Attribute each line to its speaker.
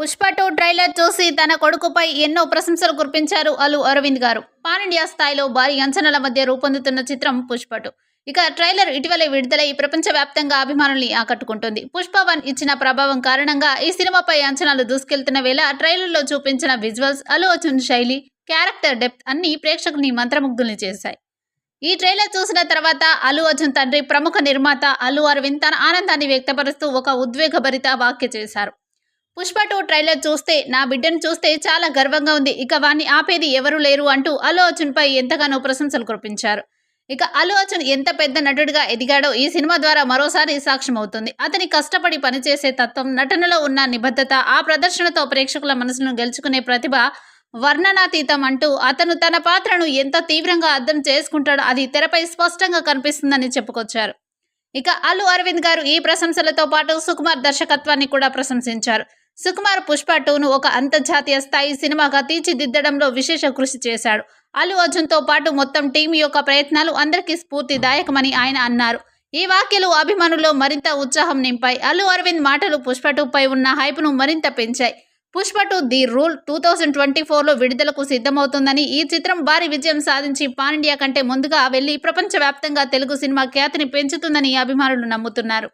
Speaker 1: Pushpa two trailer చూసి తన కొడుకుపై ఎన్నో ప్రశంసలు కురిపించారు అల్లు అరవింద్ గారు. పాన్ ఇండియా స్థాయిలో భారీ అంచనాల మధ్య రూపొందుతున్న చిత్రం పుష్ప టూ ఇక ట్రైలర్ ఇటీవలే విడుదలై ప్రపంచవ్యాప్తంగా అభిమానుల్ని ఆకట్టుకుంటుంది. పుష్ప వన్ ఇచ్చిన ప్రభావం కారణంగా ఈ సినిమాపై అంచనాలు దూసుకెళ్తున్న వేళ ట్రైలర్లో చూపించిన విజువల్స్ అల్లు అర్జున్ శైలి క్యారెక్టర్ డెప్త్ అన్ని ప్రేక్షకుల్ని మంత్రముగ్ధుల్ని చేశాయి. ఈ ట్రైలర్ చూసిన తర్వాత అల్లు అర్జున్ తండ్రి ప్రముఖ నిర్మాత అల్లు అరవింద్ తన ఆనందాన్ని వ్యక్తపరుస్తూ ఒక ఉద్వేగభరిత వ్యాఖ్య చేశారు. పుష్ప టూ ట్రైలర్ చూస్తే నా బిడ్డను చూస్తే చాలా గర్వంగా ఉంది. ఇక వాణ్ణి ఆపేది ఎవరు లేరు అంటూ అల్లు అర్జున్పై ఎంతగానో ప్రశంసలు కురిపించారు. ఇక అల్లు అర్జున్ ఎంత పెద్ద నటుడిగా ఎదిగాడో ఈ సినిమా ద్వారా మరోసారి సాక్ష్యమవుతుంది. అతని కష్టపడి పనిచేసే తత్వం నటనలో ఉన్న నిబద్ధత ఆ ప్రదర్శనతో ప్రేక్షకుల మనసును గెలుచుకునే ప్రతిభ వర్ణనాతీతం అంటూ అతను తన పాత్రను ఎంత తీవ్రంగా అర్థం చేసుకుంటాడో అది తెరపై స్పష్టంగా కనిపిస్తుందని చెప్పుకొచ్చారు. ఇక అల్లు అరవింద్ గారు ఈ ప్రశంసలతో పాటు సుకుమార్ దర్శకత్వాన్ని కూడా ప్రశంసించారు. సుకుమార్ పుష్ప టూను ఒక అంతర్జాతీయ స్థాయి సినిమాగా తీర్చిదిద్దడంలో విశేష కృషి చేశాడు. అల్లు అర్జున్తో పాటు మొత్తం టీం యొక్క ప్రయత్నాలు అందరికీ స్ఫూర్తిదాయకమని ఆయన అన్నారు. ఈ వ్యాఖ్యలు అభిమానుల్లో మరింత ఉత్సాహం నింపాయి. అల్లు అరవింద్ మాటలు పుష్ప టూపై ఉన్న హైప్ను మరింత పెంచాయి. Pushpa two the rule two thousand twenty ఫోర్లో విడుదలకు సిద్ధమవుతుందని ఈ చిత్రం భారీ విజయం సాధించి పాన్ ఇండియా కంటే ముందుగా వెళ్ళి ప్రపంచవ్యాప్తంగా తెలుగు సినిమా ఖ్యాతిని పెంచుతుందని అభిమానులు నమ్ముతున్నారు.